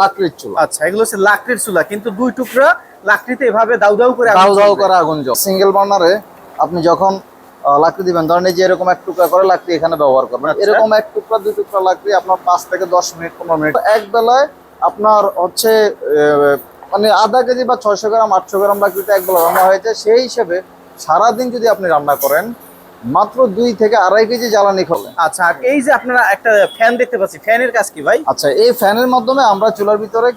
লাকড়ির চুলা। আচ্ছা এগুলো হচ্ছে লাকড়ির চুলা কিন্তু দুই টুকরা লাকড়িতে এভাবে দাউ দাউ করে দাউ দাউ করে আগুন জ্বল সিঙ্গেল বার্নারে আপনি যখন লাকড়ি দিবেন ধরেন এই যে এরকম এক টুকরা করে লাকড়ি এখানে ব্যবহার করবেন। আচ্ছা। এরকম এক টুকরা দুই টুকরা লাকড়ি আপনার পাঁচ থেকে দশ মিনিট পনেরো মিনিট। এক বেলায় আপনার হচ্ছে মানে আধা কেজি বা ছয়শো গ্রাম আটশো গ্রাম লাকড়িতে এক বেলা রান্না হয়েছে সেই হিসেবে সারাদিন যদি আপনি রান্না করেন মাত্র দুই থেকে আড়াই কেজি জ্বালানি করলেন। আচ্ছা আর এই যে আপনারা একটা ফ্যান দেখতে পাচ্ছি ফ্যানের কাজ কি ভাই? আচ্ছা এই ফ্যানের মাধ্যমে আমরা চুলার ভিতরে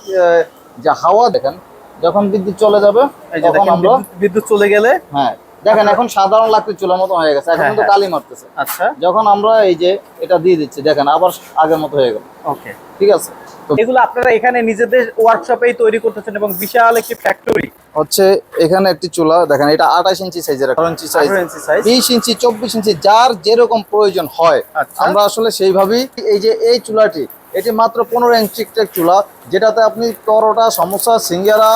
যে হাওয়া দেখেন যখন বিদ্যুৎ চলে যাবে তখন আমরা বিদ্যুৎ- চলে গেলে হ্যাঁ দেখেন এখন সাধারণ লাকড়ি চুলার মতো হয়ে গেছে এখন হ্যাঁ, কিন্তু হ্যাঁ। কালি মারতেছে। আচ্ছা। যখন আমরা এই যে এটা দিয়ে দিচ্ছি দেখেন আবার আগের মতো হয়ে গেল। ওকে ঠিক আছে? তো এগুলো আপনারা এখানে নিজেদের ওয়ার্কশপেই তৈরি করতেছেন এবং বিশাল একটি ফ্যাক্টরি হচ্ছে এখানে একটি চুলা দেখেন এটা আঠাশ ইঞ্চি সাইজের আঠারো ইঞ্চি সাইজ বিশ ইঞ্চি চব্বিশ ইঞ্চি যার যেরকম প্রয়োজন হয়। আচ্ছা। আমরা আসলে সেইভাবেই এই যে এই চুলাটি এটি মাত্র পনেরো ইঞ্চি চুলা যেটাতে আপনি পরোটা সমোসা সিঙ্গারা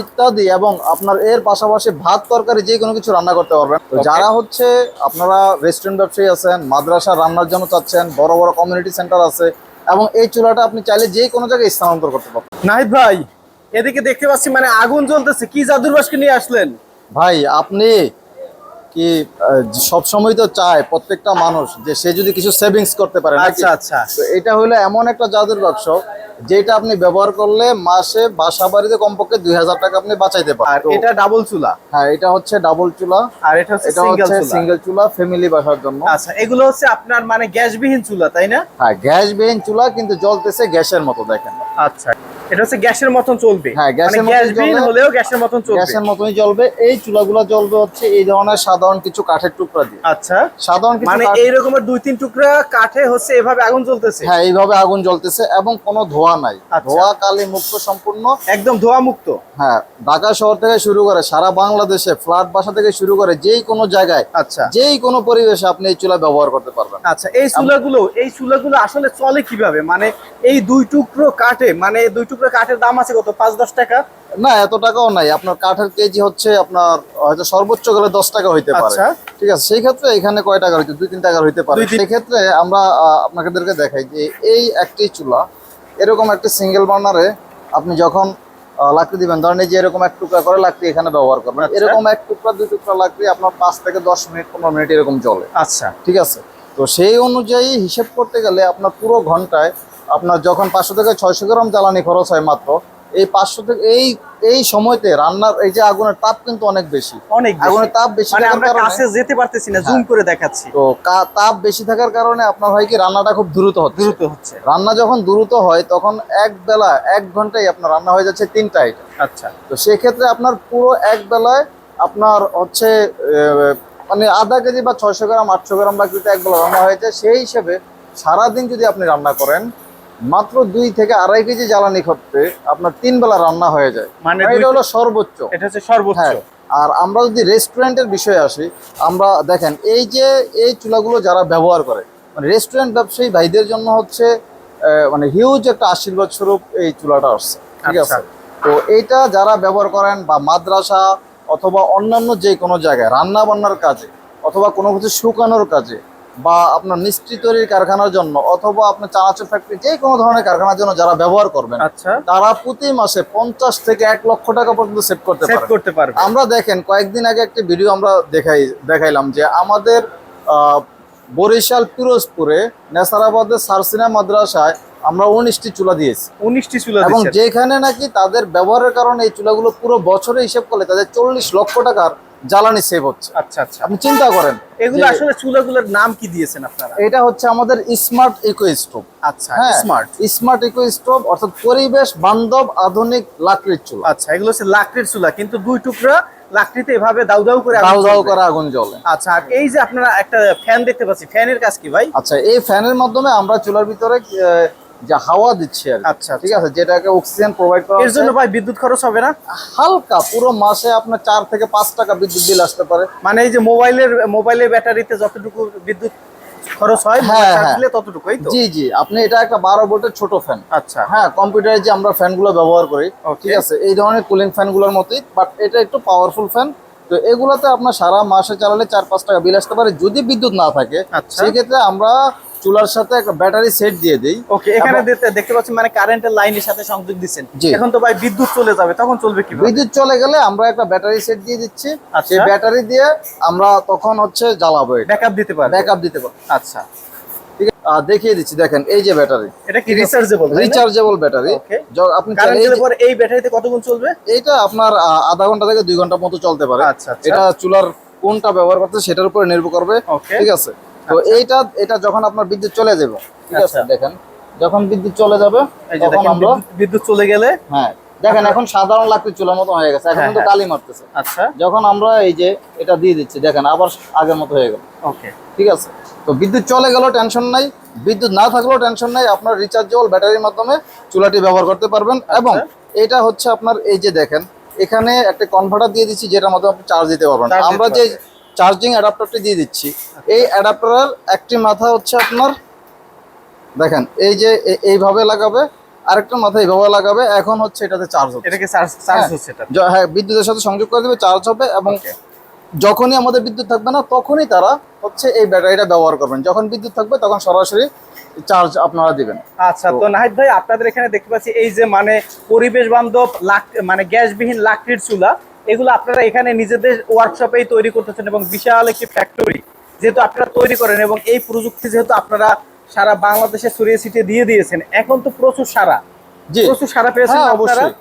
ইত্যাদি এবং আপনার এর পাশাপাশি ভাত তরকারি যে কোনো কিছু রান্না করতে পারবেন। তো যারা হচ্ছে আপনারা রেস্টুরেন্ট ব্যবসায়ী আছেন মাদ্রাসা রান্নার জন্য চাচ্ছেন বড় বড় কমিউনিটি সেন্টার আছে এবং এই চুলাটা আপনি চাইলে যে কোনো জায়গায় স্থানান্তর করতে পারবেন। নাহিদ ভাই এদিকে দেখতে পাচ্ছি মানে আগুন জ্বলতেছে। কি জাদুর বাসকে নিয়ে আসলেন? ভাই আপনি কি সব সময় তো চায় প্রত্যেকটা মানুষ যে সে যদি কিছু সেভিংস করতে পারে আচ্ছা আচ্ছা। তো এটা হলো এমন একটা জাদুর বাক্স যেটা আপনি ব্যবহার করলে মাসে বাসা বাড়িতে কমপক্ষে দুই হাজার টাকা আপনি বাঁচাইতে পারেন এটা ডাবল চুলা? হ্যাঁ এটা হচ্ছে ডাবল চুলা। আর এটা হচ্ছে এটা সিঙ্গেল হচ্ছে চুলা। সিঙ্গেল চুলা ফ্যামিলি বাসার জন্য। আচ্ছা এগুলো হচ্ছে আপনার মানে গ্যাসবিহীন চুলা তাই না? হ্যাঁ গ্যাস বিহীন চুলা কিন্তু জ্বলতেছে গ্যাসের মতো দেখেন। আচ্ছা। এটা হচ্ছে গ্যাসের মতন চলবে। হ্যাঁ, গ্যাসের মানে মতন হলেও গ্যাসের মতন চলবে। গ্যাসের মতোই জ্বলবে এই চুলাগুলো জ্বলবে হচ্ছে এই ধরনের সাধারণ কিছু কাঠের টুকরা দিয়ে। আচ্ছা। সাধারণ কিছু মানে এই রকমের দুই তিন টুকরা কাঠে হচ্ছে এভাবে আগুন জ্বলতেছে? হ্যাঁ এইভাবে আগুন জ্বলতেছে এবং কোনো ধোয়া নাই। আচ্ছা। ধোয়া কালি মুক্ত সম্পূর্ণ। একদম ধোয়া মুক্ত। হ্যাঁ ঢাকা শহর থেকে শুরু করে সারা বাংলাদেশে ফ্ল্যাট বাসা থেকে শুরু করে যেই কোনো জায়গায় আচ্ছা। যেই কোনো পরিবেশে আপনি এই চুলা ব্যবহার করতে পারবেন। আচ্ছা এই চুলাগুলো এই চুলাগুলো আসলে চলে কীভাবে? মানে এই দুই টুকরো কাঠে মানে দুই টুকরো কাঠের দাম আছে কত? পাঁচ দশ টাকা? না এত টাকাও নাই। আপনার কাঠের কেজি হচ্ছে আপনার হয়তো সর্বোচ্চ গেলে দশ টাকা হইতে পারে। আচ্ছা। ঠিক আছে সেই ক্ষেত্রে এখানে কয় টাকা হইতে দুই তিন টাকার হইতে পারে। দুই তিন- সেই ক্ষেত্রে আমরা আপনাদেরকে দেখাই যে এই একটি চুলা এরকম একটি সিঙ্গেল বার্নারে আপনি যখন লাকড়ি দিবেন ধরেন এই যে এরকম এক টুকরা করে লাকড়ি এখানে ব্যবহার করবেন। আচ্ছা। এরকম এক টুকরা দুই টুকরা লাকড়ি আপনার পাঁচ থেকে দশ মিনিট পনেরো মিনিট এরকম চলে আচ্ছা। ঠিক আছে? তো সেই অনুযায়ী হিসেব করতে গেলে আপনার পুরো ঘন্টায় আপনার যখন পাঁচশো থেকে ছয়শো গ্রাম জ্বালানি খরচ হয় মাত্র এই পাঁচশো থেকে এই এই সময়তে রান্নার এই যে আগুনের তাপ কিন্তু অনেক বেশি। অনেক আগুনের তাপ বেশি মানে আমরা কাছে যেতে পারতেছি না জুম করে দেখাচ্ছি। তো তাপ বেশি থাকার কারণে আপনার হয় কি রান্নাটা খুব দ্রুত হচ্ছে। দ্রুত হচ্ছে। রান্না যখন দ্রুত হয় তখন এক বেলা এক ঘন্টায় আপনার রান্না হয়ে যাচ্ছে তিনটা আইটেম আচ্ছা। তো সেক্ষেত্রে আপনার পুরো এক বেলায় আপনার হচ্ছে মানে আধা কেজি বা ছয়শো গ্রাম আটশো গ্রাম লাকড়িতে এক বেলা রান্না হয়েছে সেই হিসেবে সারাদিন যদি আপনি রান্না করেন মাত্র দুই থেকে আড়াই কেজি জ্বালানি করতে আপনার তিন বেলা রান্না হয়ে যায়। মানে এটা হলো সর্বোচ্চ। এটা হচ্ছে সর্বোচ্চ। হ্যাঁ আর আমরা যদি রেস্টুরেন্টের বিষয়ে আসি আমরা দেখেন এই যে এই চুলাগুলো যারা ব্যবহার করে মানে রেস্টুরেন্ট ব্যবসায়ী ভাইদের জন্য হচ্ছে মানে হিউজ একটা আশীর্বাদ স্বরূপ এই চুলাটা আসছে ঠিক আচ্ছা। আছে? তো এইটা যারা ব্যবহার করেন বা মাদ্রাসা অথবা অন্যান্য যে কোনো জায়গায় রান্না বান্নার কাজে অথবা কোনো কিছু শুকানোর কাজে বা আপনার মিষ্টি তৈরির কারখানার জন্য অথবা আপনার চানাচুর ফ্যাক্টরি যে কোনো ধরনের কারখানার জন্য যারা ব্যবহার করবেন আচ্ছা। তারা প্রতি মাসে পঞ্চাশ থেকে এক লক্ষ টাকা পর্যন্ত সেভ করতে পারে করতে পারবে আমরা দেখেন কয়েকদিন আগে একটি ভিডিও আমরা দেখাই দেখাইলাম যে আমাদের বরিশাল পিরোজপুরে নেসারাবাদের সারসিনা মাদ্রাসায় আমরা উনিশটি চুলা দিয়েছি। উনিশটি চুলা এবং যেখানে নাকি তাদের ব্যবহারের কারণে এই চুলাগুলো পুরো বছরে হিসেব করলে তাদের চল্লিশ লক্ষ টাকার জ্বালানি সেভ হচ্ছে। আচ্ছা আচ্ছা। আপনি চিন্তা করেন এগুলো আসলে চুলাগুলোর নাম কি দিয়েছেন আপনারা? এটা হচ্ছে আমাদের স্মার্ট ইকো স্টোভ আচ্ছা স্মার্ট স্মার্ট ইকো স্টোভ অর্থাৎ পরিবেশ বান্ধব আধুনিক লাকড়ির চুলা। আচ্ছা এগুলো হচ্ছে লাকড়ির চুলা কিন্তু দুই টুকরা লাকড়িতে এভাবে দাউ দাউ করে আগুন দাউ দাউ করে আগুন জ্বলে। আচ্ছা আর এই যে আপনারা একটা ফ্যান দেখতে পাচ্ছি ফ্যানের কাজ কি ভাই? আচ্ছা এই ফ্যানের মাধ্যমে আমরা চুলার ভিতরে যে হাওয়া দিচ্ছি আর। আচ্ছা, ঠিক আছে যেটাকে অক্সিজেন প্রোভাইড করা এর জন্য ভাই বিদ্যুৎ খরচ হবে না? হালকা পুরো মাসে আপনার চার থেকে পাঁচ টাকা বিদ্যুৎ বিল আসতে পারে। মানে এই যে মোবাইলের মোবাইলের ব্যাটারিতে যতটুকু বিদ্যুৎ খরচ হয় হ্যাঁ, হ্যাঁ। দিলে ততটুকুই তো? জি জি আপনি এটা একটা বারো ভোল্টের ছোট ফ্যান আচ্ছা। হ্যাঁ কম্পিউটারে যে আমরা ফ্যানগুলো ব্যবহার করি ঠিক আছে এই ধরনের কুলিং ফ্যানগুলোর মতোই বাট এটা একটু পাওয়ারফুল ফ্যান তো এগুলোতে আপনার সারা মাসে চালালে চার পাঁচ টাকা বিল আসতে পারে। যদি বিদ্যুৎ না থাকে আচ্ছা। সেই ক্ষেত্রে আমরা চুলার সাথে একটা ব্যাটারি সেট দিয়ে দেই। ওকে এখানে দেখতে দেখতে পাচ্ছি মানে কারেন্টের লাইনের সাথে সংযোগ দিচ্ছেন। এখন তো ভাই বিদ্যুৎ চলে যাবে তখন চলবে কি বিদ্যুৎ চলে গেলে আমরা একটা ব্যাটারি সেট দিয়ে দিচ্ছি। আচ্ছা। সেই ব্যাটারি দিয়ে আমরা তখন হচ্ছে জ্বালাবো ব্যাকআপ দিতে পারবে। ব্যাকআপ দিতে পারব। আচ্ছা। ঠিক আছে। দেখিয়ে দিচ্ছি দেখেন এই যে ব্যাটারি। এটা কি রিচার্জেবল রিচার্জেবল ব্যাটারি. আপনি পরে এই ব্যাটারিতে কতক্ষণ চলবে? এটা আপনার আধা ঘণ্টা থেকে দুই ঘণ্টার মতো চলতে পারে। আচ্ছা, আচ্ছা। এটা চুলার কোনটা ব্যবহার করতে সেটার উপর নির্ভর করবে। ঠিক আছে। তো এইটা এটা যখন আপনার বিদ্যুৎ চলে যাবে ঠিক আছে আচ্ছা। দেখেন যখন বিদ্যুৎ চলে যাবে তখন আমরা বিদ্যুৎ- চলে গেলে হ্যাঁ দেখেন এখন সাধারণ লাকড়ি চুলার মতো হয়ে গেছে এখন হ্যাঁ, কিন্তু হ্যাঁ। কালি মারতেছে। আচ্ছা। যখন আমরা এই যে এটা দিয়ে দিচ্ছি দেখেন আবার আগের মতো হয়ে গেল। ওকে। ঠিক আছে? তো বিদ্যুৎ চলে গেলেও টেনশন নাই বিদ্যুৎ না থাকলেও টেনশন নাই আপনার রিচার্জেবল ব্যাটারির মাধ্যমে চুলাটি ব্যবহার করতে পারবেন এবং এটা হচ্ছে আপনার এই যে দেখেন এখানে একটা কনভার্টার দিয়ে দিচ্ছি যেটার মাধ্যমে আপনি চার্জ দিতে পারবেন। আমরা যে চার্জিং অ্যাডাপ্টারটি দিয়ে দিচ্ছি। এই অ্যাডাপ্টারের একটি মাথা হচ্ছে আপনার দেখেন এই যে এইভাবে লাগাবে আরেকটা মাথা এইভাবে লাগাবে এখন হচ্ছে এটাতে চার্জ হচ্ছে। এটাকে চার্জ চার্জ হ্যাঁ। হচ্ছে এটা। হ্যাঁ বিদ্যুতের সাথে সংযোগ করে দেবে চার্জ হবে এবং যখনই আমাদের বিদ্যুৎ থাকবে না তখনই তারা হচ্ছে এই ব্যাটারিটা ব্যবহার করবেন। যখন বিদ্যুৎ থাকবে তখন সরাসরি চার্জ আপনারা দিবেন। আচ্ছা তো নাহিদ ভাই আপনাদের এখানে দেখতে পাচ্ছি এই যে মানে পরিবেশ বান্ধব মানে গ্যাসবিহীন লাকড়ির চুলা এগুলো আপনারা এখানে নিজেদের ওয়ার্কশপেই তৈরি করতেছেন এবং বিশাল একটি ফ্যাক্টরি যেহেতু আপনারা তৈরি করেন এবং এই প্রযুক্তি যেহেতু আপনারা সারা বাংলাদেশে ছড়িয়ে ছিটিয়ে দিয়ে দিয়েছেন এখন তো প্রচুর সারা। প্রচুর সারা পেয়েছেন হ্যাঁ, অবশ্যই।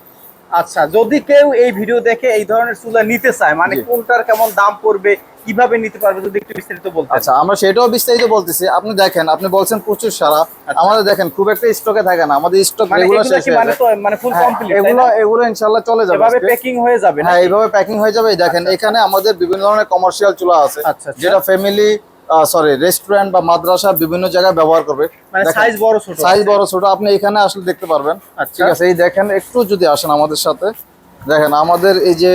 আচ্ছা যদি কেউ এই ভিডিও দেখে এই ধরনের চুলা নিতে চায় মানে কোনটার কেমন দাম পড়বে কীভাবে নিতে পারবে যদি একটু বিস্তারিত বলতেন? আচ্ছা আমরা সেটাও বিস্তারিত বলতেছি। আপনি দেখেন আপনি বলছেন প্রচুর সারা। আমাদের দেখেন খুব একটা স্টকে থাকে না। আমাদের স্টক মানে রেগুলার এগুলো শেষ মানে তো মানে ফুল হ্যাঁ, কমপ্লিট এগুলো এগুলো ইনশাআল্লাহ চলে যাবে এভাবে প্যাকিং হয়ে যাবে না হ্যাঁ এইভাবে প্যাকিং হয়ে যাবে। দেখেন এখানে আমাদের বিভিন্ন ধরনের কমার্শিয়াল চুলা আছে আচ্ছা, আচ্ছা। যেটা ফ্যামিলি সরি রেস্টুরেন্ট বা মাদ্রাসা বিভিন্ন জায়গায় ব্যবহার করবে। মানে সাইজ বড় ছোট। সাইজ বড় ছোট আপনি এখানে আসলে দেখতে পারবেন। আচ্ছা। ঠিক আছে এই দেখেন একটু যদি আসেন আমাদের সাথে। দেখেন আমাদের এই যে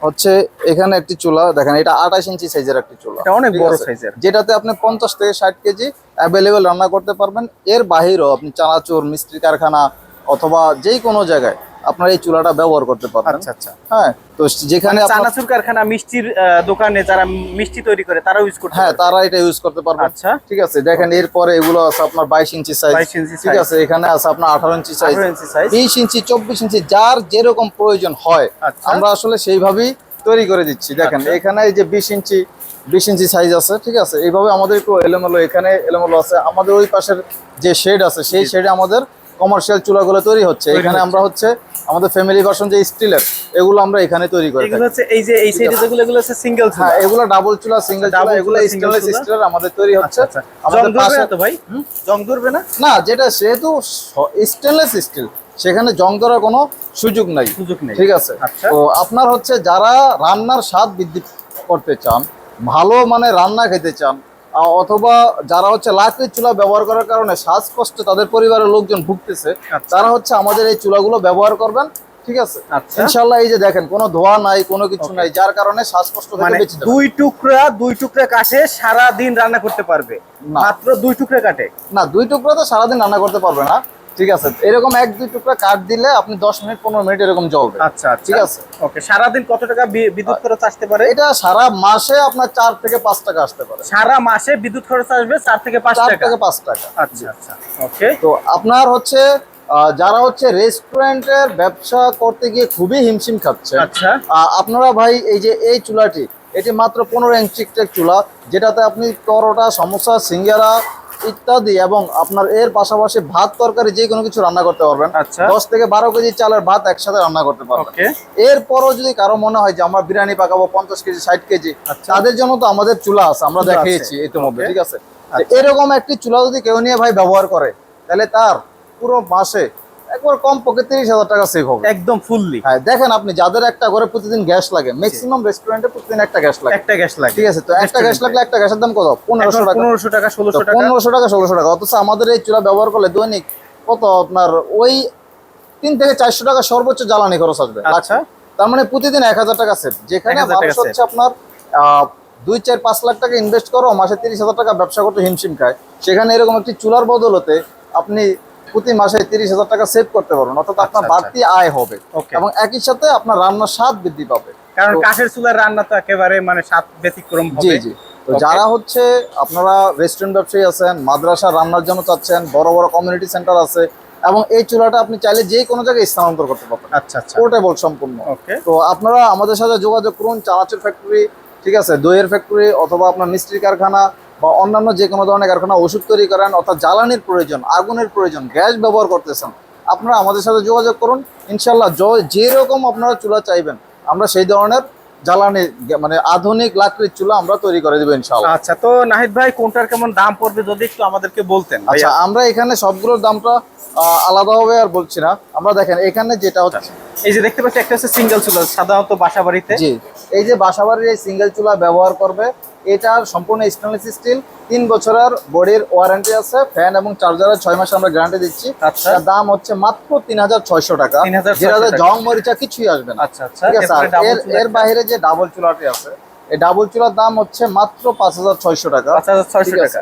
হচ্ছে এখানে একটি চুলা দেখেন এটা আঠাশ ইঞ্চি সাইজের একটি চুলা। অনেক বড়? সাইজের যেটাতে আপনি পঞ্চাশ থেকে ষাট কেজি অ্যাভেলেবেল রান্না করতে পারবেন। এর বাহিরেও আপনি চানাচুর মিস্ত্রি কারখানা অথবা যে কোনো জায়গায় আপনার এই চুলাটা ব্যবহার করতে পারবেন। আচ্ছা আচ্ছা। হ্যাঁ তো যেখানে আপনার চানাচুর কারখানা মিষ্টির দোকানে যারা মিষ্টি তৈরি করে তারা ইউজ করতে হ্যাঁ তারা এটা ইউজ করতে পারবে। আচ্ছা। ঠিক আছে দেখেন এরপরে এগুলো আছে আপনার বাইশ ইঞ্চি সাইজ 22 ঠিক আছে এখানে আছে আপনার আঠারো ইঞ্চি সাইজ 18 ইঞ্চি size। বিশ ইঞ্চি চব্বিশ ইঞ্চি যার যেরকম প্রয়োজন হয় আচ্ছা। আমরা আসলে সেইভাবেই তৈরি করে দিচ্ছি। দেখেন আচ্ছা। এখানে এই যে বিশ ইঞ্চি বিশ ইঞ্চি সাইজ আছে ঠিক আছে এইভাবে আমাদের একটু এলোমেলো এখানে এলোমেলো আছে। আমাদের ওই পাশের যে শেড আছে সেই শেডে আমাদের কমার্শিয়াল চুলাগুলো তৈরি হচ্ছে। এখানে আমরা হচ্ছে আমাদের ফ্যামিলি ভার্সন যে স্টিলের এগুলো আমরা এখানে তৈরি করি এগুলো হচ্ছে এই যে এই সাইডে যেগুলো এগুলো হচ্ছে সিঙ্গেল হ্যাঁ এগুলো ডাবল চুলা সিঙ্গেল চুলা এগুলো স্টেনলেস স্টিলের আমাদের তৈরি হচ্ছে। আচ্ছা। জং আমাদের ধরবে পাশে না তো ভাই? জং ধরবে না? না যেটা সেহেতু স্টেনলেস স্টিল সেখানে জং ধরার কোনো সুযোগ নাই। সুযোগ নেই। ঠিক আছে? আচ্ছা। তো আপনার হচ্ছে যারা রান্নার স্বাদ বৃদ্ধি করতে চান ভালো মানে রান্না খেতে চান অথবা যারা হচ্ছে লাকড়ির চুলা ব্যবহার করার কারণে শ্বাসকষ্টে তাদের পরিবারের লোকজন ভুগতেছে আচ্ছা। তারা হচ্ছে আমাদের এই চুলাগুলো ব্যবহার করবেন ঠিক আছে। ইনশাল্লাহ এই যে দেখেন কোনো ধোয়া নাই কোনো কিছু নাই যার কারণে শ্বাসকষ্ট মানে দুই টুকরা দুই টুকরা কাঠে সারা দিন রান্না করতে পারবে? মাত্র দুই টুকরা কাটে না দুই টুকরা তো সারাদিন রান্না করতে পারবে না। ঠিক আছে এরকম এক দুই টুকরা কাঠ দিলে আপনি দশ মিনিট পনেরো মিনিট এরকম জ্বলবে। আচ্ছা আচ্ছা। ঠিক আছে। ওকে সারাদিন কত টাকা বিদ্যুৎ খরচ আসতে পারে? এটা সারা মাসে আপনার চার থেকে পাঁচ টাকা আসতে পারে। সারা মাসে বিদ্যুৎ খরচ আসবে চার থেকে পাঁচ চার টাকা? থেকে পাঁচ টাকা। আচ্ছা আচ্ছা ওকে। তো আপনার হচ্ছে যারা হচ্ছে রেস্টুরেন্টের ব্যবসা করতে গিয়ে খুবই হিমশিম খাচ্ছে আচ্ছা। আপনারা ভাই এই যে এই চুলাটি এটি মাত্র পনেরো ইঞ্চি চুলা যেটাতে আপনি পরোটা সমোসা সিঙ্গারা ইত্যাদি এবং আপনার এর পাশাপাশি ভাত তরকারি যে কোনো কিছু রান্না করতে পারবেন। আচ্ছা। দশ থেকে বারো কেজি চালের ভাত একসাথে রান্না করতে পারবেন। এরপরও যদি কারও মনে হয় যে আমরা বিরিয়ানি পাকাবো পঞ্চাশ কেজি ষাট কেজি আচ্ছা। তাদের জন্য তো আমাদের চুলা আছে আমরা দেখিয়েছি ইতিমধ্যে ঠিক আছে? এরকম একটি চুলা যদি কেউ নিয়ে ভাই ব্যবহার করে তাহলে তার পুরো মাসে একবার কম পক্ষে তিরিশ হাজার টাকা সেভ হবে। একদম ফুললি হ্যাঁ দেখেন আপনি যাদের একটা ঘরে প্রতিদিন গ্যাস লাগে ম্যাক্সিমাম রেস্টুরেন্টে প্রতিদিন একটা গ্যাস লাগে। একটা গ্যাস লাগে। ঠিক আছে তো একটা গ্যাস লাগলে একটা গ্যাসের দাম কত? পনেরোশো টাকা। পনেরোশো টাকা ষোলোশো টাকা। পনেরোশো টাকা ষোলোশো টাকা। অথচ আমাদের এই চুলা ব্যবহার করলে দৈনিক কত আপনার ওই তিন থেকে চারশো টাকা সর্বোচ্চ জ্বালানি খরচ আসবে। আচ্ছা। তার মানে প্রতিদিন এক হাজার টাকা সেভ যেখানে 1000 টাকা মানুষ save। হচ্ছে আপনার দুই চার পাঁচ লাখ টাকা ইনভেস্ট করো মাসে তিরিশ হাজার টাকা ব্যবসা করতে হিমশিম খায়। সেখানে এরকম একটি চুলার বদলতে আপনি প্রতি মাসে তিরিশ হাজার টাকা সেভ করতে পারবেন। অর্থাৎ আপনার আচ্ছা। বাড়তি আয় হবে। এবং একই সাথে আপনার রান্নার স্বাদ বৃদ্ধি পাবে। কারণ কাঠের চুলার রান্না তো একেবারে মানে স্বাদ ব্যতিক্রম জি জি। তো যারা হচ্ছে আপনারা রেস্টুরেন্ট ব্যবসায়ী আছেন মাদ্রাসা রান্নার জন্য চাচ্ছেন বড় বড় কমিউনিটি সেন্টার আছে এবং এই চুলাটা আপনি চাইলে যে কোনো জায়গায় স্থানান্তর করতে পারবেন। আচ্ছা আচ্ছা। পোর্টেবল সম্পূর্ণ। ওকে তো আপনারা আমাদের সাথে যোগাযোগ করুন চানাচুর ফ্যাক্টরি ঠিক আছে দইয়ের ফ্যাক্টরি অথবা আপনার মিষ্টির কারখানা বা অন্যান্য যে কোনো ধরনের কারখানা ওষুধ তৈরি করেন অর্থাৎ জ্বালানির প্রয়োজন আগুনের প্রয়োজন গ্যাস ব্যবহার করতেছেন আপনারা আমাদের সাথে যোগাযোগ করুন। ইনশাল্লাহ জ- যেরকম আপনারা চুলা চাইবেন আমরা সেই ধরনের জ্বালানি মানে আধুনিক লাকড়ির চুলা আমরা তৈরি করে দেবো ইনশাল্লাহ আচ্ছা তো নাহিদ ভাই কোনটার কেমন দাম পড়বে যদি একটু আমাদেরকে বলতেন? আচ্ছা। আমরা এখানে সবগুলোর দামটা আলাদাভাবে আর বলছি না। আমরা দেখেন এখানে যেটা হচ্ছে এই যে দেখতে পাচ্ছি একটা হচ্ছে সিঙ্গেল চুলা সাধারণত বাসা বাড়িতে জি এই যে বাসাবাড়ির এই সিঙ্গেল চুলা ব্যবহার করবে এটার সম্পূর্ণ স্টেনলেস স্টিল তিন বছরের বডির ওয়ারেন্টি আছে ফ্যান এবং চার্জারের ছয় মাসে আমরা গ্যারান্টি দিচ্ছি। আচ্ছা। দাম হচ্ছে মাত্র তিন হাজার ছয়শো টাকা। 3,600 যেটাতে জং মরিচা কিছুই আসবে না। আচ্ছা আচ্ছা। ঠিক আছে এর এর বাইরে যে ডাবল চুলাটি আছে এই ডাবল চুলার দাম হচ্ছে মাত্র পাঁচ হাজার ছয়শো টাকা।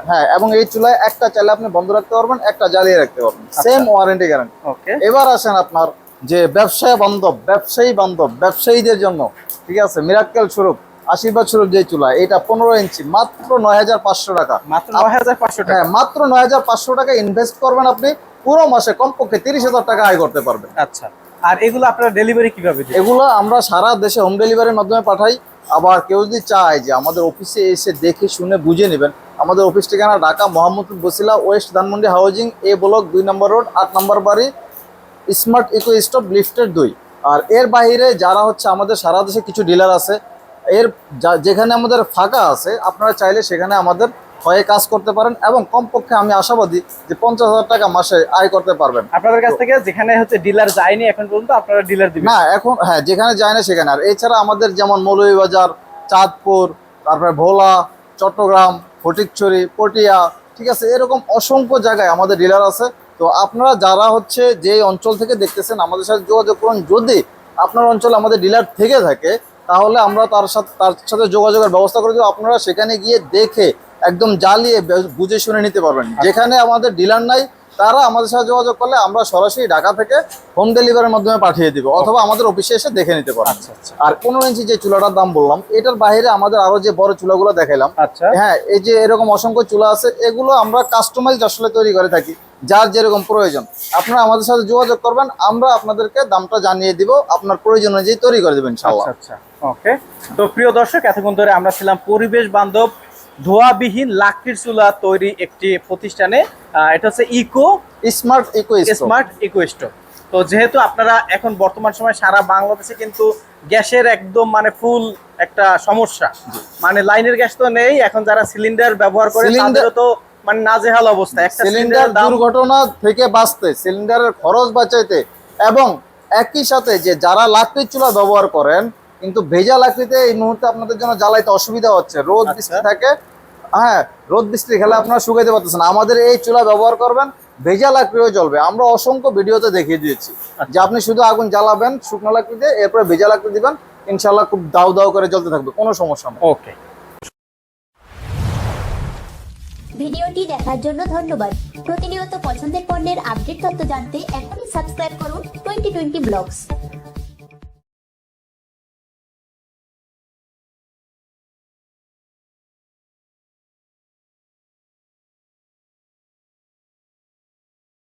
হ্যাঁ এবং এই চুলায় একটা চাইলে আপনি বন্ধ রাখতে পারবেন একটা জ্বালিয়ে রাখতে পারবেন। সেম ওয়ারেন্টি গ্যারান্টি এবার আসেন আপনার যে ব্যবসায় বান্ধব ব্যবসায়ী বান্ধব ব্যবসায়ীদের জন্য ঠিক আছে মিরাক্কেল স্বরূপ। আশীর্বাদ স্বরূপ যে চুলা এটা পনেরো ইঞ্চি মাত্র নয় হাজার পাঁচশো টাকা। মাত্র নয় হাজার পাঁচশো টাকা। হ্যাঁ মাত্র নয় হাজার পাঁচশো টাকা ইনভেস্ট করবেন আপনি পুরো মাসে কমপক্ষে তিরিশ হাজার টাকা আয় করতে পারবেন। আচ্ছা আর এগুলো আপনার ডেলিভারি কীভাবে এগুলো আমরা সারা দেশে হোম ডেলিভারির মাধ্যমে পাঠাই। আবার কেউ যদি চায় যে আমাদের অফিসে এসে দেখে শুনে বুঝে নেবেন আমাদের অফিস ঠিকানা Dhaka Mohammadpur Bosila west Dhanmondi housing A block দুই নম্বর রোড আট নম্বর বাড়ি স্মার্ট ইকো স্টপ লিফটের দুই। আর এর বাইরে যারা হচ্ছে আমাদের সারা দেশে কিছু ডিলার আছে এর যেখানে আমাদের ফাঁকা আছে আপনারা চাইলে সেখানে আমাদের হয়ে কাজ করতে পারেন এবং কমপক্ষে আমি আশাবাদী যে পঞ্চাশ হাজার টাকা মাসে আয় করতে পারবেন। আপনাদের কাছ থেকে যেখানে হচ্ছে ডিলার যায়নি এখন পর্যন্ত আপনারা ডিলার দিবেন। না এখন হ্যাঁ যেখানে যায় না সেখানে। আর এছাড়া আমাদের যেমন মৌলভীবাজার চাঁদপুর তারপরে ভোলা চট্টগ্রাম ফটিকছড়ি পটিয়া ঠিক আছে এরকম অসংখ্য জায়গায় আমাদের ডিলার আছে। তো আপনারা যারা হচ্ছে যে অঞ্চল থেকে দেখতেছেন আমাদের সাথে যোগাযোগ করুন। যদি আপনার অঞ্চলে আমাদের ডিলার থেকে থাকে তাহলে আমরা তার সাথে তার সাথে যোগাযোগের ব্যবস্থা করে দেবো। আপনারা সেখানে গিয়ে দেখে একদম জ্বালিয়ে বুঝে শুনে নিতে পারবেন। যেখানে আমাদের ডিলার নাই তারা আমাদের সাথে যোগাযোগ করলে আমরা সরাসরি ঢাকা থেকে হোম ডেলিভারির মাধ্যমে পাঠিয়ে দিব অথবা আমাদের অফিসে এসে দেখে নিতে পারেন আচ্ছা আচ্ছা। আর পনেরো ইঞ্চি যে চুলাটার দাম বললাম এটার বাইরে আমাদের আরও যে বড় চুলাগুলো দেখাইলাম আচ্ছা। হ্যাঁ এই যে এরকম অসংখ্য চুলা আছে এগুলো আমরা কাস্টমাইজ আসলে তৈরি করে থাকি যার যেরকম প্রয়োজন। আপনারা আমাদের সাথে যোগাযোগ করবেন আমরা আপনাদেরকে দামটা জানিয়ে দিব আপনার প্রয়োজন অনুযায়ী তৈরি করে দেবেন আচ্ছা আচ্ছা। ওকে তো প্রিয় দর্শক এতক্ষণ ধরে আমরা ছিলাম পরিবেশ বান্ধব ধোয়াবিহীন লাকড়ির চুলা তৈরি একটি প্রতিষ্ঠানে। এটা হচ্ছে eco smart eco smart eco stove তো যেহেতু আপনারা এখন বর্তমান সময় সারা বাংলাদেশে কিন্তু গ্যাসের একদম মানে ফুল একটা সমস্যা। মানে লাইনের গ্যাস তো নেই এখন যারা সিলিন্ডার ব্যবহার করে তাদেরও তো মানে নাজেহাল অবস্থা। একটা সিলিন্ডার দুর্ঘটনা থেকে বাঁচতে সিলিন্ডারের খরচ বাঁচাইতে এবং একই সাথে যে যারা লাকড়ির চুলা ব্যবহার করেন কিন্তু ভেজা লাকড়িতে এই মুহূর্তে আপনাদের জন্য জ্বালাইতে অসুবিধা হচ্ছে। রোদ আচ্ছা। বৃষ্টি থাকে হ্যাঁ রোদ বৃষ্টি খেলে আপনারা শুকাইতে পারতেছেন না। আমাদের এই চুলা ব্যবহার করবেন ভেজা লাকড়িও জ্বলবে। আমরা অসংখ্য ভিডিওতে দেখিয়ে দিয়েছি যে আপনি শুধু আগুন জ্বালাবেন শুকনো লাকড়ি দিয়ে এরপরে ভেজা লাকড়ি দিবেন ইনশাল্লাহ খুব দাউ দাউ করে জ্বলতে থাকবে কোনো সমস্যা নেই। ওকে ভিডিওটি দেখার জন্য ধন্যবাদ। প্রতিনিয়ত পছন্দের পণ্যের আপডেট তথ্য জানতে এখনই সাবস্ক্রাইব করুন টোয়েন্টি টোয়েন্টি ব্লগস।